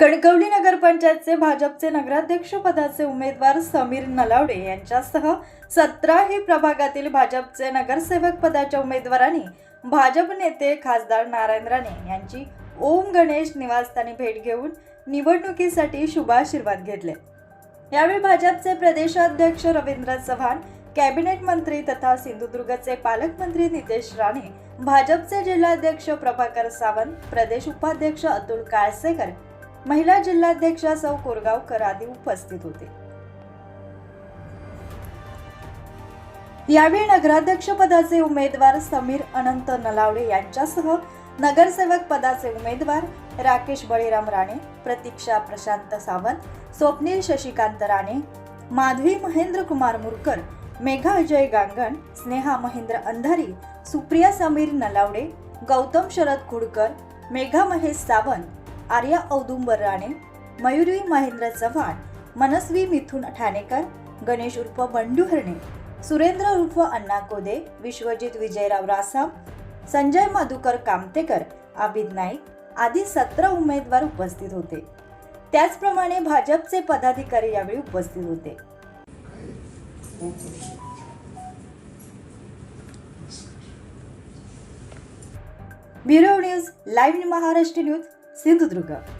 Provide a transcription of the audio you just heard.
कणकवली नगरपंचायतचे भाजपचे नगराध्यक्ष पदाचे उमेदवार समीर नलावडे यांच्यासह सतराही प्रभागातील भाजपचे नगरसेवक पदाच्या उमेदवारांनी भाजप नेते खासदार नारायण राणे यांची ओम गणेश निवासस्थानी भेट घेऊन निवडणुकीसाठी शुभाशीर्वाद घेतले. यावेळी भाजपचे प्रदेशाध्यक्ष रवींद्र चव्हाण कॅबिनेट मंत्री तथा सिंधुदुर्गचे पालकमंत्री नितेश राणे भाजपचे जिल्हाध्यक्ष प्रभाकर सावंत प्रदेश उपाध्यक्ष अतुल काळसेकर महिला जिल्हाध्यक्षा सौ कोरगावकर आदी उपस्थित होते. यावेळी नगराध्यक्ष पदाचे उमेदवार समीर अनंत नलावडे यांच्यासह नगरसेवक पदाचे उमेदवार राकेश बळीराम राणे प्रतीक्षा प्रशांत सावंत स्वप्नील शशिकांत राणे माधवी महेंद्र कुमार मुरकर मेघा अजय गांगण स्नेहा महेंद्र अंधारी सुप्रिया समीर नलावडे गौतम शरद कुडकर मेघा महेश सावंत आर्या औदुंबर राणे मयुरी महेंद्र चव्हाण मनस्वी मिथुन ठाणेकर गणेश उर्फ बंडू हरणे सुरेंद्र उर्फ अण्णा कोदे विश्वजित विजयराव रासाम संजय मधुकर कामतेकर आबिद नाईक आदी सतरा उमेदवार उपस्थित होते. त्याचप्रमाणे भाजपचे पदाधिकारी यावेळी उपस्थित होते. Bureau news live Maharashtra news sendo drogado.